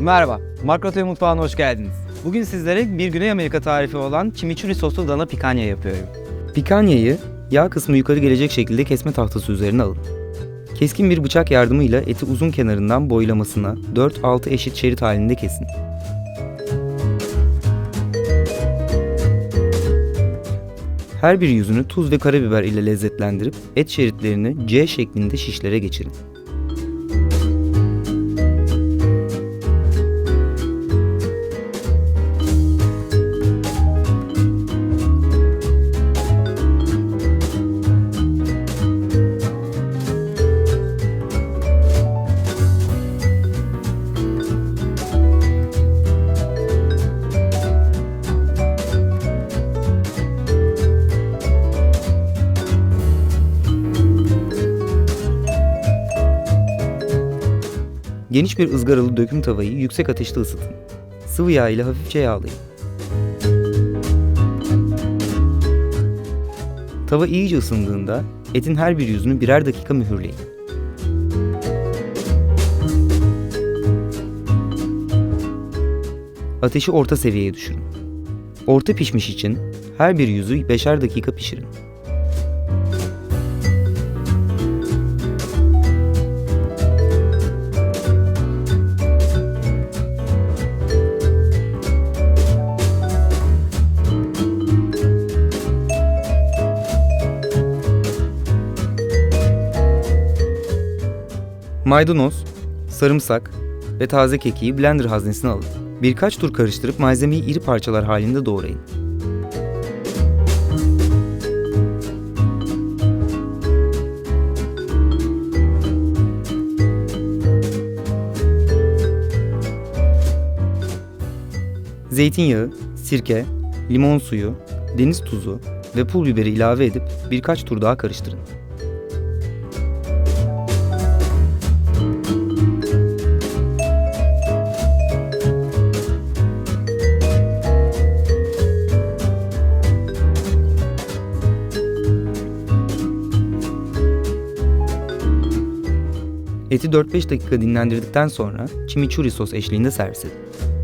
Merhaba, Makrotoy Mutfağı'na hoş geldiniz. Bugün sizlere bir Güney Amerika tarifi olan chimichurri soslu dana pikanya yapıyorum. Pikanyayı yağ kısmı yukarı gelecek şekilde kesme tahtası üzerine alın. Keskin bir bıçak yardımıyla eti uzun kenarından boylamasına 4-6 eşit şerit halinde kesin. Her bir yüzünü tuz ve karabiber ile lezzetlendirip et şeritlerini C şeklinde şişlere geçirin. Geniş bir ızgaralı döküm tavayı yüksek ateşte ısıtın. Sıvı yağ ile hafifçe yağlayın. Tava iyice ısındığında etin her bir yüzünü birer dakika mühürleyin. Ateşi orta seviyeye düşürün. Orta pişmiş için her bir yüzü beşer dakika pişirin. Maydanoz, sarımsak ve taze kekiği blender haznesine alın. Birkaç tur karıştırıp malzemeyi iri parçalar halinde doğrayın. Zeytinyağı, sirke, limon suyu, deniz tuzu ve pul biberi ilave edip birkaç tur daha karıştırın. Eti 4-5 dakika dinlendirdikten sonra chimichurri sos eşliğinde servis edin.